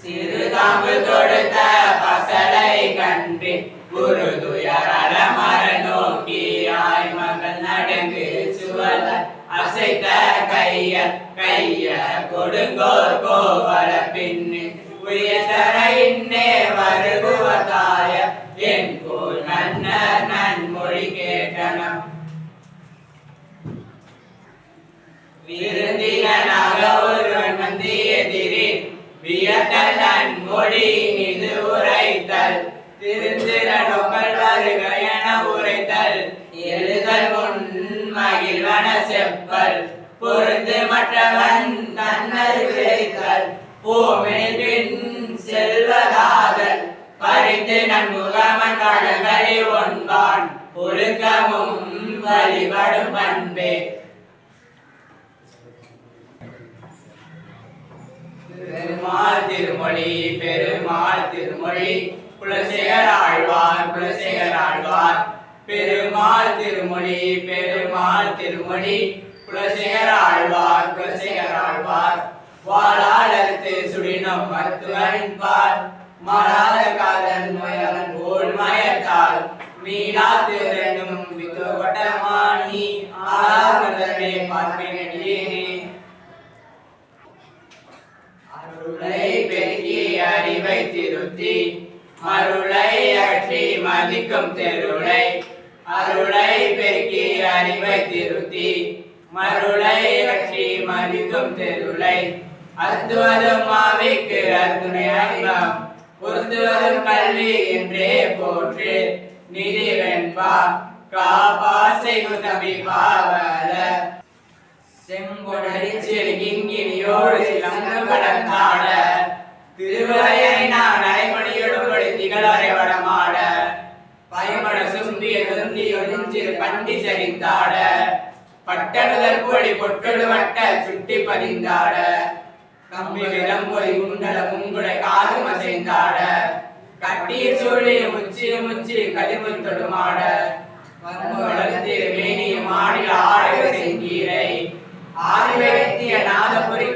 சிறுதாம்பு கொடுத்த பசலை கண்டு குரு துயரல மர நோக்கியாய் மகள் நடந்து சுவல அசைத்த கைய கைய கொடுங்கோர் கோவல பின்னு உயர்தர இன்னே வருகுவதாய என் போல் நன்ன நன்மொழி கேட்டனம். விருந்தினனாக வியத்தல் மொழி இது உரைத்தல் திருந்திர நோக்கல் வருக என உரைத்தல் எழுதல் முன் மகிழ்வன செப்பல் பொருந்து மற்றவன் தன்னல் விளைத்தல் பூமில் பின் செல்வதாதல் பறிந்து நன்முகமன் கடற்கரை ஒன்பான் ஒழுக்கமும் வழிபடும் பண்பே பெருமாள் திருமொழி பெருமாள் திருமொழி. குலசேகர் ஆழ்வார் குலசேகர் ஆழ்வார். பெருமாள் திருமொழி பெருமாள் திருமொழி. குலசேகர் ஆழ்வார் குலசேகர் ஆழ்வார். வாழால் அறுத்து சுடினம் மருத்துவன்பார் மாறாத காதல் முயலன் போல் மயத்தால் மீனா திறனும் வித்தோட்டமானி ஆகதனை பார்ப்பினே அருளே அறிவை திருத்தி மருளை அகற்றி மதிக்கும் தெருளை. அருளை பெருக்கி அறிவை திருத்தி மருளை அற்றி மதிக்கும் தெருளை. அத்துவதும் மாவிக்கு அருதுணை அங்கம் பொருந்துவதும் கல்வி என்றே போற்று. நிதி வெண்பா காபா செய்கும் பாவல. செம்பொடரி செருகிங்கினியோடு சிலங்கு கடந்தாட. திருவிளையை நான் அரைமணியிடும்படி திகழரை வடமாட பயமட சும்பிய துந்தியொழிஞ்சிரு பண்டி சரிந்தாட பட்டணுதல் கோழி பொட்டொழு வட்ட சுட்டி பதிந்தாட கம்பி விளம்பொலி குண்டல முங்குடை காது மசைந்தாட கட்டிய சூழிய முச்சி முச்சி கதிர்வு தொடுமாட வளர்ந்து மேனியும் ஆடிய ஆடக செங்கீரை ஆதிவேத்திய நாதபுரி